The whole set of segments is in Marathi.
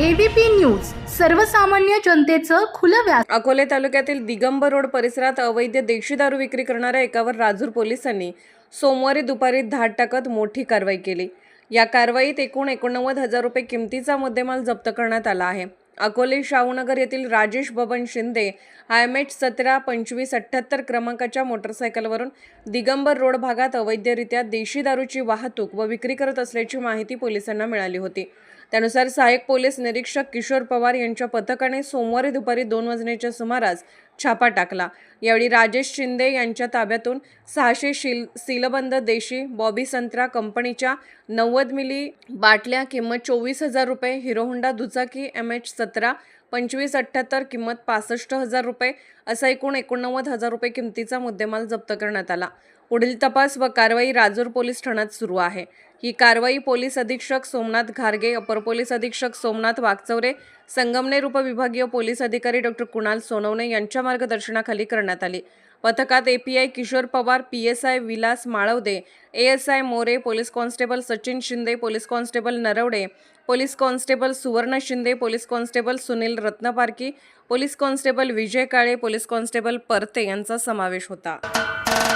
एबीपी न्यूज सर्वसामान्य जनतेचं खुलं व्यास अकोले तालुक्यातील दिगंबर रोड परिसरात अवैध देशी दारू विक्री करणाऱ्या एकावर राजूर पोलिसांनी सोमवारी दुपारी धाड टाकत मोठी कारवाई केली. या कारवाईत एकूण एकोणनव्वद हजार रुपये किमतीचा मुद्देमाल जप्त करण्यात आला आहे. अकोले शाहूनगर येथील Rajesh Baban Shinde I M H सतरा पंचवीस अठ्ठ्याहत्तर क्रमांकाच्या मोटरसायकलवरून दिगंबर रोड भागात अवैधरित्या देशी दारूची वाहतूक व विक्री करत असल्याची माहिती पोलिसांना मिळाली होती. त्यानुसार सहाय्यक पोलीस निरीक्षक किशोर पवार यांच्या पथकाने सोमवारी दुपारी दोन वाजण्याच्या सुमारास छापा टाकला. यावेळी राजेश शिंदे यांच्या ताब्यातून सहाशे शिल सीलबंद देशी बॉबी संत्रा कंपनीच्या नव्वद मिली बाटल्या किंमत चोवीस हजार रुपये हिरो होंडा दुचाकी एम एच सतरा पंचवीस अठ्ठ्याहत्तर किंमत पासष्ट हजार रुपये असा एकूण एकोणनव्वद हजार रुपये किमतीचा मुद्देमाल जप्त करण्यात आला. पुढील तपास व कारवाई राजूर पोलीस ठाण्यात सुरू आहे. ही कारवाई पोलीस अधीक्षक सोमनाथ घारगे अपर पोलीस अधीक्षक सोमनाथ वागचौरे संगमनेर उपविभागीय पोलीस अधिकारी डॉक्टर कुणाल सोनवणे यांच्या मार्गदर्शनाखाली करण्यात आली. पथकात API Kishor Pawar P S I Vilas Malwade A S I More police constable Sachin Shinde police constable Narwade police constable Suvarna Shinde police constable Sunil Ratnaparkhi police constable Vijay Kale police constable Parte यांचा समावेश होता.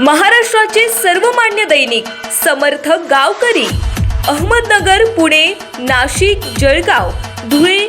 महाराष्ट्राचे सर्वमान्य दैनिक समर्थ गावकरी अहमदनगर पुणे नाशिक जळगाव धुळे